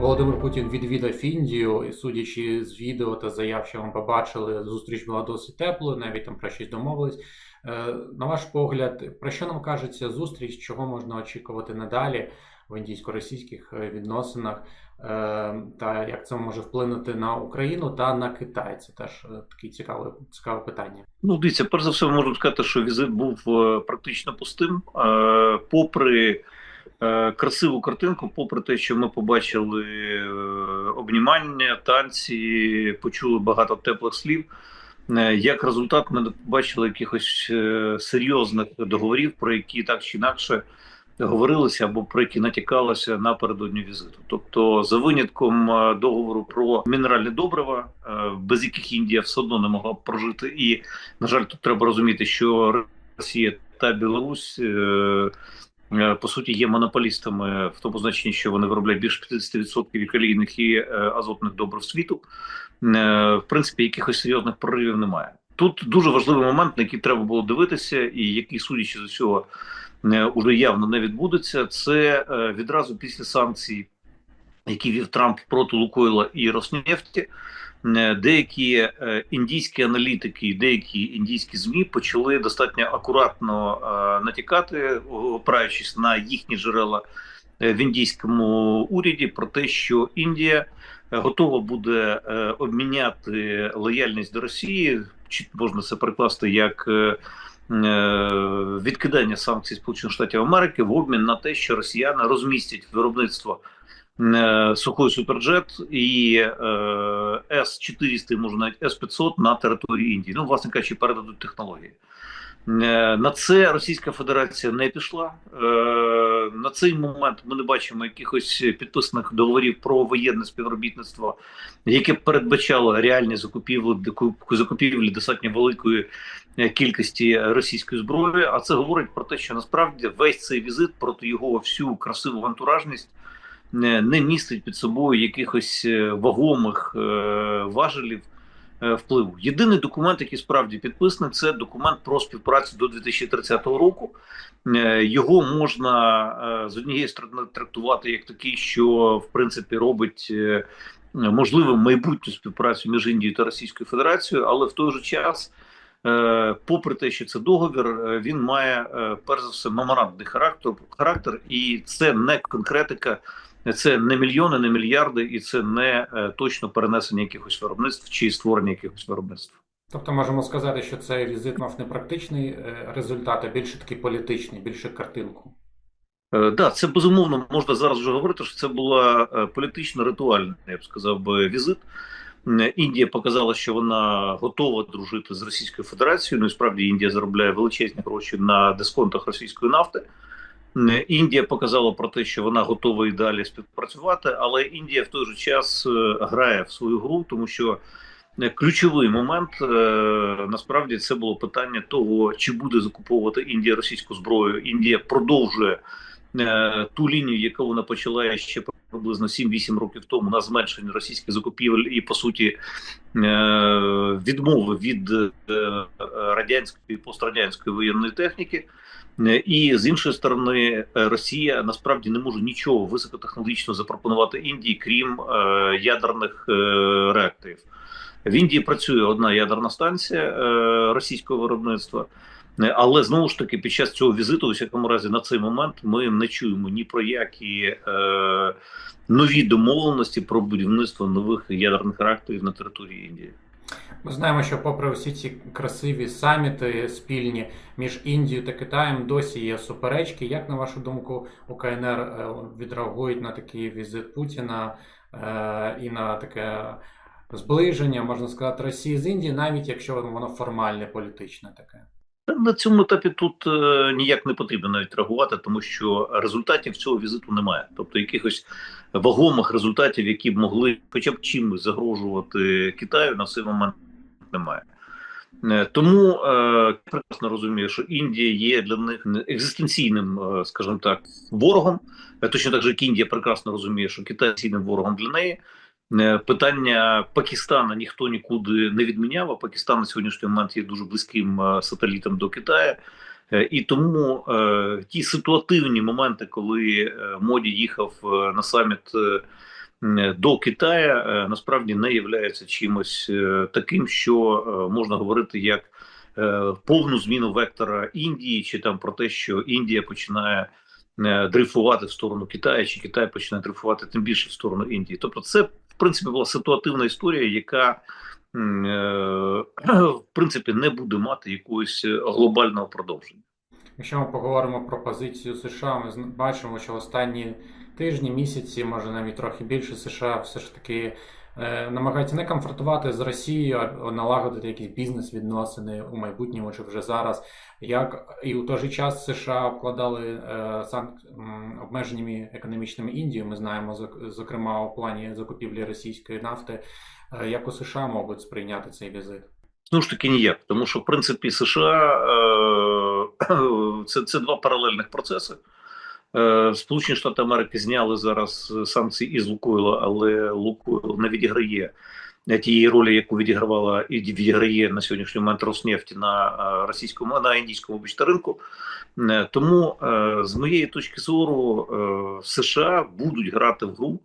Володимир Путін відвідав Індію, і судячи з відео та заяв, що ми побачили, зустріч була досить теплою, навіть там про щось домовились. Е, На ваш погляд, про що нам кажеться зустріч, чого можна очікувати надалі в індійсько-російських е, відносинах, е, та як це може вплинути на Україну та на Китай? Це теж таке цікаве, цікаве питання. Ну, дивіться, перш за все, можу сказати, що візит був практично пустим. Попри красиву картинку, попри те, що ми побачили е, обнімання, танці, почули багато теплих слів. е, Як результат, ми не побачили якихось е, серйозних договорів, про які так чи інакше говорилися або про які натякалося напередодні візиту. Тобто, за винятком е, договору про мінеральне добрива, е, без яких Індія все одно не могла б прожити, і на жаль, тут треба розуміти, що Росія та Білорусь. Е, По суті, є монополістами в тому значенні, що вони виробляють більше 50% калійних і е, азотних добрив світу. Е, В принципі, якихось серйозних проривів немає. Тут дуже важливий момент, на який треба було дивитися, і який, судячи з усього, уже явно не відбудеться. Це відразу після санкцій, які вів Трамп проти Лукойла і Роснефті. е, Деякі е, індійські аналітики, деякі індійські змі почали достатньо акуратно е, натякати, опираючись на їхні джерела в індійському уряді, про те, що Індія готова буде обміняти лояльність до Росії, чи можна це прикласти як відкидання санкцій Сполучених Штатів Америки в обмін на те, що росіяни розмістять виробництво сухой суперджет і е, С-400, може навіть С-500 на території Індії. Ну, власне кажучи, передадуть технології. Е, На це Російська Федерація не пішла. Е, На цей момент ми не бачимо якихось підписаних договорів про воєнне співробітництво, яке передбачало реальні закупівлі закупівлі достатньо великої е, кількості російської зброї. А це говорить про те, що насправді весь цей візит проти його всю красиву антуражність не, містить під собою якихось е, вагомих е, важелів е, впливу. Єдиний документ, який справді підписаний, це документ про співпрацю до 2030 року. Його можна з однієї сторони трактувати як такий, що в принципі робить можливим майбутню співпрацю між Індією та Російською Федерацією, але в той же час. Попри те, що це договір, він має перш за все меморандний характер, характер, і це не конкретика, це не мільйони, не мільярди, і це не е, точно перенесення якихось виробництв чи створення якихось виробництв. Тобто можемо сказати, що цей візит мав не практичний е, результат, а більше такий політичний, більше картинку. Е, Да, це безумовно можна зараз вже говорити, що це була е, політично ритуальна, я б сказав би, візит. Е, Індія показала, що вона готова дружити з Російською Федерацією. Ну і справді Індія заробляє величезні гроші на дисконтах російської нафти. Е, Індія показала про те, що вона готова і далі співпрацювати, але Індія в той же час е, грає в свою гру, тому що е, ключовий момент насправді це було питання того, чи буде закуповувати Індія російську зброю. Індія продовжує ту лінію, яку вона почала ще приблизно 7-8 років тому на зменшення російських закупівель і по суті е, відмови від е, радянської пострадянської воєнної техніки. Е, І з іншої сторони, е, Росія насправді не може нічого високотехнологічно запропонувати Індії, крім е, ядерних е, реакторів. В Індії працює одна ядерна станція е, російського виробництва. Е, Але знову ж таки, під час цього візиту, у всякому разі, на цей момент ми не чуємо ні про які е, нові домовленості про будівництво нових ядерних реакторів на території Індії. Ми знаємо, що попри всі ці красиві саміти спільні між Індією та Китаєм, досі є суперечки. Як на вашу думку, УКНР е, відреагують на такий візит Путіна е, і на таке зближення, можна сказати, Росії з Індією, навіть якщо воно формальне, політичне таке? На цьому етапі тут е, ніяк не потрібно навіть реагувати, тому що результатів цього візиту немає. Тобто якихось вагомих результатів, які б могли хоча б чимось загрожувати Китаю, на цей момент немає. Е, Тому е, прекрасно розумію, що Індія є для них екзистенційним, е, скажімо так, ворогом. Е, Точно так же, як Індія прекрасно розуміє, що Китай ворогом для неї. Е, Питання Пакистана ніхто нікуди не відміняв. а Пакистан на сьогоднішній момент є дуже близьким е, сателітом до Китаю. Е, І тому ті ситуативні моменти, коли моді їхав на саміт до Китаю насправді не є чимось таким, що можна говорити як повну зміну вектора Індії, чи там про те, що Індія починає дрейфувати в сторону Китаю, чи Китай починає дрейфувати тим більше в сторону Індії. Тобто, це принципі була ситуативна історія, яка е, в принципі не буде мати якогось е, глобального продовження. Якщо ми поговоримо про позицію США, ми бачимо, що останні тижні, місяці, може навіть трохи більше США все ж таки намагаються не конфронтувати з Росією, а налагодити якісь бізнес-відносини у майбутньому чи вже зараз. Як і у той же час США обкладали е, санк... обмеженнями економічними Індію. Ми знаємо, зок- зокрема, у плані закупівлі російської нафти. Е, Як у США можуть сприйняти цей візит? Ну ж таки ніяк, тому що в принципі США е, це, це два паралельних процеси. Е, Сполучені Штати Америки зняли зараз санкції із Лукойла, але Лукойл не відіграє тієї ролі, яку відігравала і відіграє на сьогоднішній момент Роснефть на е, російському на індійському вибачте, ринку. Е, Тому е, з моєї точки зору е, США будуть грати в гру,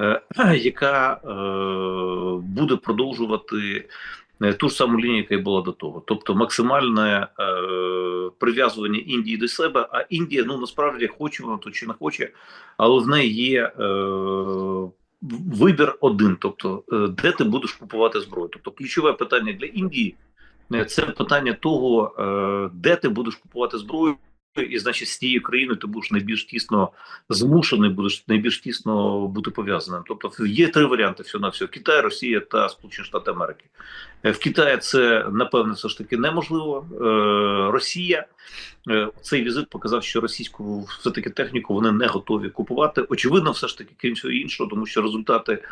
е, яка е, буде продовжувати е, ту ж саму лінію, яка й була до того. Тобто максимальне е, прив'язування Індії до себе. А Індія, ну насправді хоче вона то чи не хоче, але в неї є е, вибір один: тобто, е, де ти будеш купувати зброю. Тобто, ключове питання для Індії е, це питання того, е, де ти будеш купувати зброю. І значить, з тією країною ти будеш найбільш тісно змушений, будеш найбільш тісно бути пов'язаним. Тобто є три варіанти всього на всього: Китай, Росія та Сполучені Штати Америки. Е, В Китаї це напевне все ж таки неможливо. Е, Росія е, цей візит показав, що російську все таки техніку вони не готові купувати. Очевидно, все ж таки, крім всього іншого, тому що результати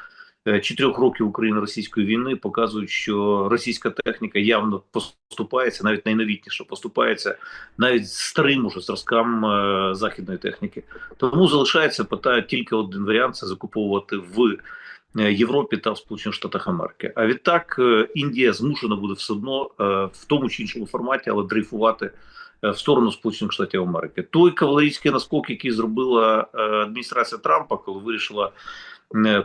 чотирьох років України-російської війни показують, що російська техніка явно поступається, навіть найновітніше поступається навіть старим уже зразкам е, західної техніки. Тому залишається питає тільки один варіант: це закуповувати в е, Європі та в Сполучених Штатах Америки. А відтак е, Індія змушена буде все одно е, в тому чи іншому форматі, але дрейфувати е, в сторону Сполучених Штатів Америки. Той кавалерійський наскок, який зробила е, адміністрація Трампа, коли вирішила е,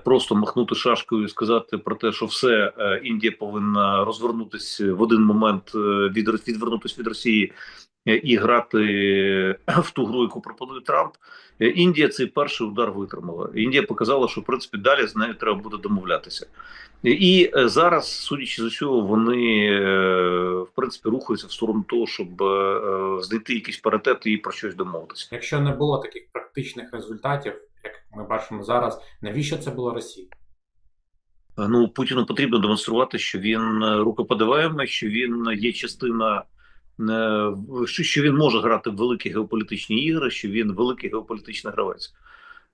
просто махнути шашкою і сказати про те, що все е, Індія повинна розвернутися в один момент е, від відвернутися від Росії е, і грати в ту гру, яку пропонує Трамп. Індія цей перший удар витримала. Індія показала, що в принципі далі з нею треба буде домовлятися. І зараз, судячи з усього, вони в принципі рухаються в сторону того, щоб знайти якийсь паритет і про щось домовитися. Якщо не було таких практичних результатів, як ми бачимо зараз, навіщо це було Росії? Е, Ну Путіну потрібно демонструвати, що він е, рукоподаваємий, що він є частина. е, Що він може грати в великі геополітичні ігри, що він великий геополітичний гравець.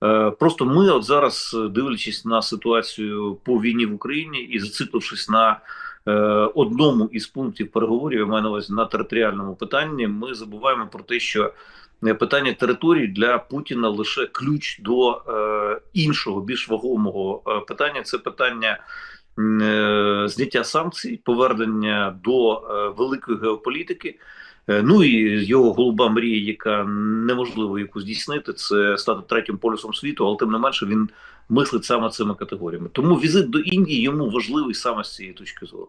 Е, Просто ми, от зараз, дивлячись на ситуацію по війні в Україні і зациклившись на одному із пунктів переговорів, я маю на увазі на територіальному питанні, ми забуваємо про те, що е, питання територій для Путіна лише ключ до е, іншого, більш вагомого е, питання. Це питання е, зняття санкцій, повернення до е, великої геополітики. Е, Ну і його голуба мрія, яка неможливо яку здійснити, це стати третім полюсом світу, але тим не менше він мислить саме цими категоріями. Тому візит до Індії йому важливий саме з цієї точки зору.